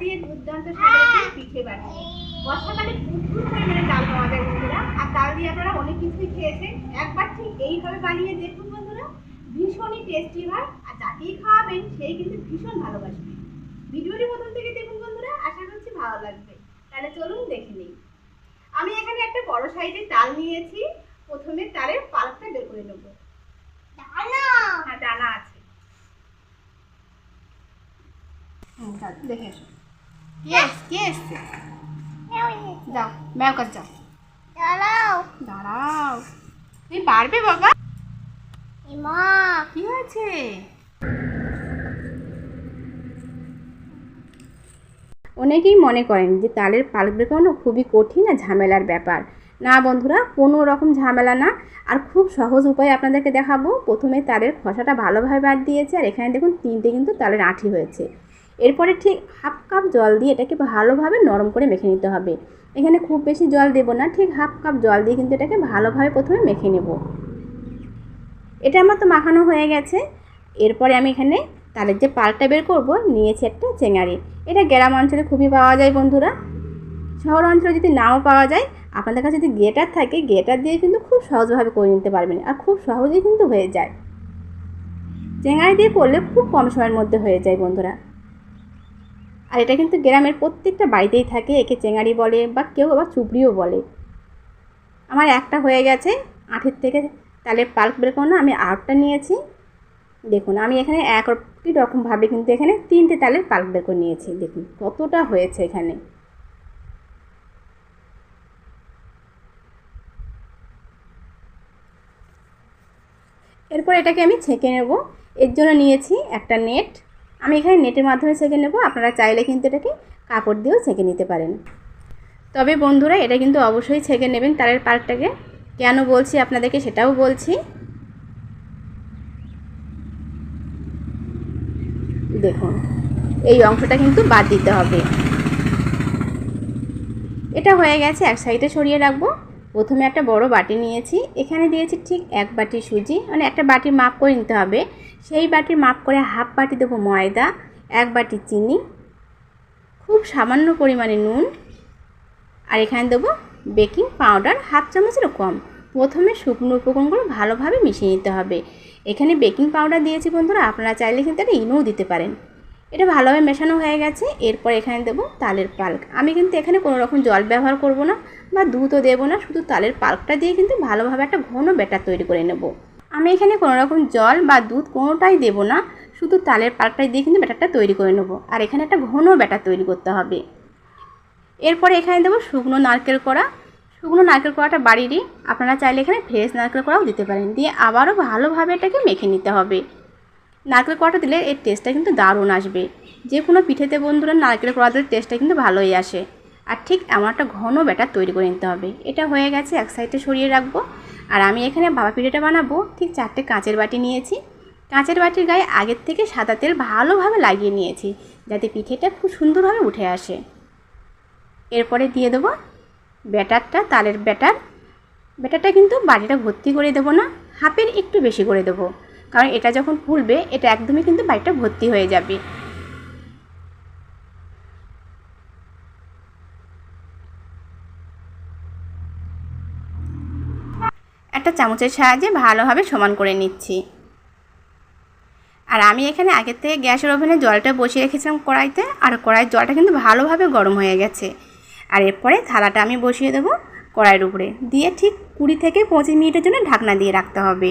দিয়ে দুর্দান্ত স্বাদের পিঠে বানিয়ে। বর্ষাকালে প্রচুর পরিমাণে চাল পাওয়া যায় বন্ধুরা। আর চাল দিয়ে আপনারা অনেক কিছুই খেয়েছেন। একবার ঠিক এইভাবে বানিয়ে দেখুন বন্ধুরা। ভীষণই টেস্টি হয়। আর যাকেই খাওয়াবেন সেই কিন্তু ভীষণ ভালোবাসবে। ভিডিওটি প্রথম থেকে দেখুন বন্ধুরা। আশা করছি ভালো লাগবে। তাহলে চলুন দেখে নিই। আমি এখানে একটা বড় সাইজের তাল নিয়েছি। প্রথমে তালের পালকটা বের করে নেব। হ্যাঁ দানা আছে। দেখে এসো ইয়েস কে যাও ম্যাও যাও দাঁড়াও। তুমি পারবে বাবা? কি হয়েছে? অনেকেই মনে করেন যে তালের পাল্প বেরোনো খুবই কঠিন আর ঝামেলার ব্যাপার। না বন্ধুরা কোনো রকম ঝামেলা না। আর খুব সহজ উপায় আপনাদেরকে দেখাবো। প্রথমে তালের খসাটা ভালোভাবে বাদ দিয়েছে আর এখানে দেখুন তিনটে কিন্তু তালের আঁঠি হয়েছে। এরপরে ঠিক হাফ কাপ জল দিয়ে এটাকে ভালোভাবে নরম করে মেখে নিতে হবে। এখানে খুব বেশি জল দেবো না, ঠিক হাফ কাপ জল দিয়ে কিন্তু এটাকে ভালোভাবে প্রথমে মেখে নেব। এটা আমার তো মাখানো হয়ে গেছে। এরপরে আমি এখানে তালের যে পালটা বের করব, নিয়েছি একটা চেঙারি এটা গ্রাম অঞ্চলে খুবই পাওয়া যায় বন্ধুরা। শহর অঞ্চলে যদি নাও পাওয়া যায়, আপনাদের কাছে যদি গেটার থাকে গেটার দিয়ে কিন্তু খুব সহজভাবে করে নিতে পারবেন আর খুব সহজেই কিন্তু হয়ে যায়। চেঙারি দিয়ে করলে খুব কম সময়ের মধ্যে হয়ে যায় বন্ধুরা। আর এটা কিন্তু গ্রামের প্রত্যেকটা বাড়িতেই থাকে, একে চেঙারি বলে বা কেউ আবার চুবড়িও বলে। আমার একটা হয়ে গেছে, আঠের থেকে তালের পাল্প বের করো আমি আটটা নিয়েছি। দেখুন, আমি এখানে একটি রকমভাবে কিন্তু এখানে তিনটে তালের পাল্প বের করে নিয়েছি, দেখুন কতটা হয়েছে এখানে। এরপর এটাকে আমি ছেঁকে নেব, এর জন্য নিয়েছি একটা নেট। আমি এখানে নেটের মাধ্যমে ছেঁকে নেব। আপনারা চাইলে কিন্তু এটাকে কাপড় দিয়েও ছেঁকে নিতে পারেন। তবে বন্ধুরা, এটা কিন্তু অবশ্যই ছেঁকে নেবেন তারের পাল্পটাকে। কেন বলছি আপনাদেরকে সেটাও বলছি। দেখুন, এই অংশটা কিন্তু বাদ দিতে হবে। এটা হয়ে গেছে, এক সাইডে সরিয়ে রাখব। প্রথমে একটা বড় বাটি নিয়েছি। এখানে দিয়েছি ঠিক এক বাটি সুজি। মানে একটা বাটির মাপ করে নিতে হবে। সেই বাটির মাপ করে হাফ বাটি দেবো ময়দা, এক বাটি চিনি, খুব সামান্য পরিমাণে নুন, আর এখানে দেবো বেকিং পাউডার হাফ চামচেরও কম। প্রথমে শুকনো উপকরণগুলো ভালোভাবে মিশিয়ে নিতে হবে। এখানে বেকিং পাউডার দিয়েছি বন্ধুরা, আপনারা চাইলে কিন্তু এটা ইনোও দিতে পারেন। এটা ভালোভাবে মেশানো হয়ে গেছে। এরপর এখানে দেবো তালের পাল্ক। আমি কিন্তু এখানে কোনো রকম জল ব্যবহার করব না বা দুধও দেবো না, শুধু তালের পাল্কটা দিয়ে কিন্তু ভালোভাবে একটা ঘন ব্যাটার তৈরি করে নেব। আমি এখানে কোনো রকম জল বা দুধ কোনোটাই দেবো না, শুধু তালের পাল্কটাই দিয়ে কিন্তু ব্যাটারটা তৈরি করে নেব। আর এখানে একটা ঘন ব্যাটার তৈরি করতে হবে। এরপরে এখানে দেবো শুকনো নারকেল কড়া। শুকনো নারকেল কড়াটা বাড়িরই আপনারা চাইলে এখানে ফ্রেশ নারকেল কড়াও দিতে পারেন। দিয়ে আবারও ভালোভাবে এটাকে মেখে নিতে হবে। নারকেল কড়াটা দিলে এর টেস্টটা কিন্তু দারুণ আসবে। যে কোনো পিঠেতে বন্ধুরা নারকেল কড়া দিলে টেস্টটা কিন্তু ভালোই আসে। আর ঠিক এমন একটা ঘন ব্যাটার তৈরি করে নিতে হবে। এটা হয়ে গেছে, এক সাইডে সরিয়ে রাখব। আর আমি এখানে বাবা পিঠেটা বানাবো। ঠিক চারটে কাঁচের বাটি নিয়েছি। কাঁচের বাটির গায়ে আগের থেকে সাদা তেল ভালোভাবে লাগিয়ে নিয়েছি, যাতে পিঠেটা খুব সুন্দরভাবে উঠে আসে। এরপরে দিয়ে দেবো ব্যাটারটা, তালের ব্যাটার। ব্যাটারটা কিন্তু বাটিটা ভর্তি করে দেবো না, হাফের একটু বেশি করে দেবো। কারণ এটা যখন ফুলবে এটা একদমই কিন্তু বাটিটা ভর্তি হয়ে যাবে। একটা চামচের সাহায্যে ভালোভাবে সমান করে নিচ্ছি। আর আমি এখানে আগের থেকে গ্যাসের ওভেনে জলটা বসিয়ে রেখেছিলাম কড়াইতে, আর কড়াইয়ের জলটা কিন্তু ভালোভাবে গরম হয়ে গেছে। আর এরপরে থালাটা আমি বসিয়ে দেবো কড়াইয়ের উপরে। দিয়ে ঠিক কুড়ি থেকে পঁচিশ মিনিটের জন্য ঢাকনা দিয়ে রাখতে হবে।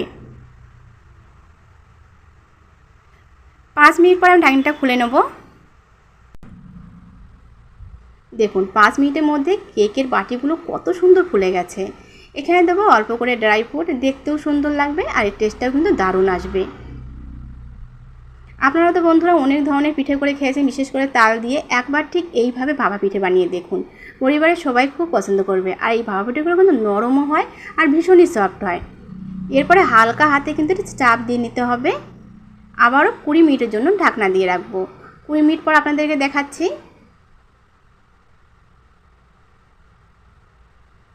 পাঁচ মিনিট পরে আমি ঢাকনিটা খুলে নেব। দেখুন, পাঁচ মিনিটের মধ্যে কেকের বাটিগুলো কত সুন্দর ফুলে গেছে। এখানে দেবো অল্প করে ড্রাই ফ্রুট, দেখতেও সুন্দর লাগবে আর এর টেস্টটাও কিন্তু দারুণ আসবে। আপনারা তো বন্ধুরা অনেক ধরনের পিঠে করে খেয়েছেন, বিশেষ করে তাল দিয়ে। একবার ঠিক এইভাবে ভাপা পিঠে বানিয়ে দেখুন। পরিবারের সবাই খুব পছন্দ করবে আর এই ভাপা পিঠেগুলো কিন্তু নরমও হয় আর ভীষণই সফট হয়। এরপরে হালকা হাতে কিন্তু চাপ দিয়ে নিতে হবে। আবারও কুড়ি মিনিটের জন্য ঢাকনা দিয়ে রাখব। কুড়ি মিনিট পর আপনাদেরকে দেখাচ্ছি।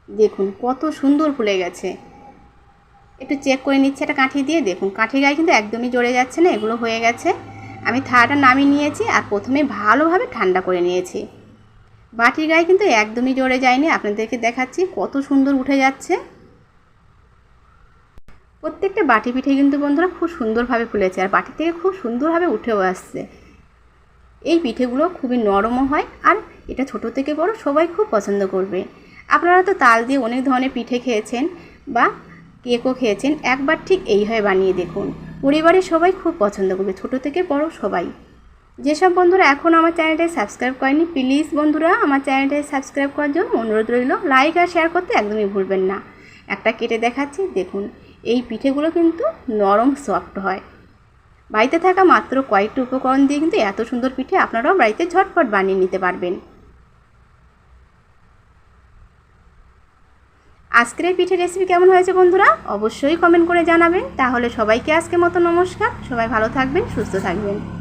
দেখুন, কত সুন্দর ফুলে গেছে। একটু চেক করে নিচ্ছে একটা কাঠি দিয়ে। দেখুন কাঠি গায়ে কিন্তু একদমই জড়ে যাচ্ছে না, এগুলো হয়ে গেছে। আমি থালাটা নামিয়ে নিয়েছি আর প্রথমে ভালোভাবে ঠান্ডা করে নিয়েছি। বাটির গায়ে কিন্তু একদমই জোরে যায়নি। আপনাদেরকে দেখাচ্ছি কত সুন্দর উঠে যাচ্ছে। প্রত্যেকটা বাটি পিঠে কিন্তু বন্ধুরা খুব সুন্দরভাবে ফুলেছে আর বাটি থেকে খুব সুন্দরভাবে উঠেও আসছে। এই পিঠেগুলো খুবই নরমও হয় আর এটা ছোট থেকে বড় সবাই খুব পছন্দ করবে। আপনারা তো তাল দিয়ে অনেক ধরনের পিঠে খেয়েছেন বা কেকও খেয়েছেন, একবার ঠিক এইভাবে বানিয়ে দেখুন। পরিবারের সবাই খুব পছন্দ করবে, ছোট থেকে বড় সবাই। যেসব বন্ধুরা এখন আমার চ্যানেলটায় সাবস্ক্রাইব করেনি প্লিজ বন্ধুরা আমার চ্যানেলটায় সাবস্ক্রাইব করার জন্য অনুরোধ রইল। লাইক আর শেয়ার করতে একদমই ভুলবেন না। একটা কেটে দেখাচ্ছি, দেখুন। এই পিঠেগুলো কিন্তু নরম সফট হয়। বাড়িতে থাকা মাত্র কয়েকটি উপকরণ দিয়ে কিন্তু এত সুন্দর পিঠে আপনারাও বাড়িতে ঝটপট বানিয়ে নিতে পারবেন। আজকের এই পিঠে রেসিপি কেমন হয়েছে বন্ধুরা? অবশ্যই কমেন্ট করে জানাবেন। তাহলে সবাইকে আজকে মতো নমস্কার। সবাই ভালো থাকবেন, সুস্থ থাকবেন।